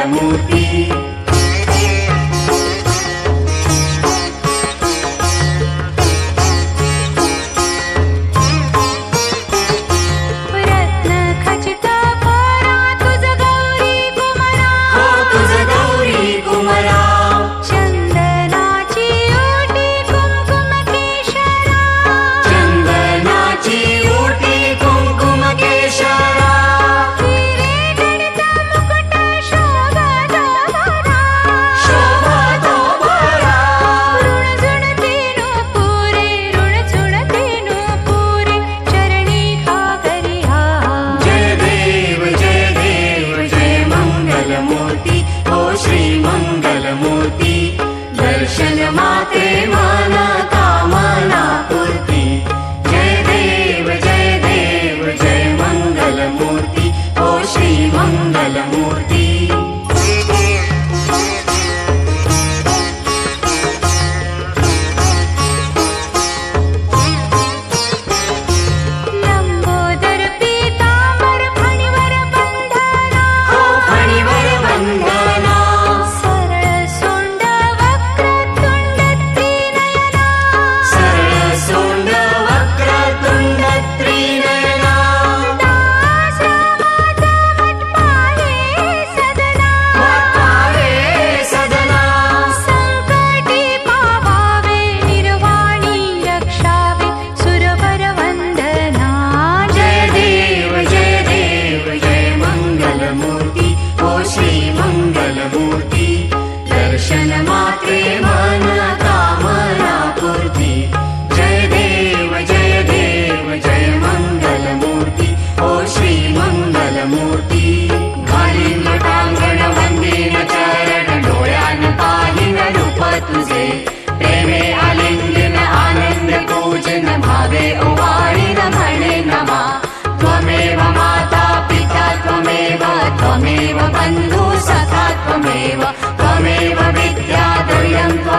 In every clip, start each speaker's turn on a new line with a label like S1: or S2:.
S1: मङ्गलमूर्ति मङ्गलमूर्ति दर्शन मात्रे मन कामना पूर्ति जय देव जय देव जय मङ्गलमूर्ति ओ श्री मङ्गलमूर्ति। घालीन लोटांगण वंदीन चरण डोळ्यान पाहिन रूप तुझे प्रेमे आलिंगन आनंद पूजन भावे ओवाळीन म्हणे नमा। त्वमेव माता पिता त्वमेव त्वमेव बन्धु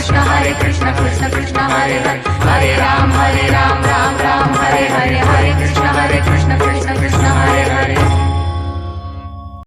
S1: हरे कृष्ण हरे कृष्ण कृष्ण कृष्ण हरे हरे हरे राम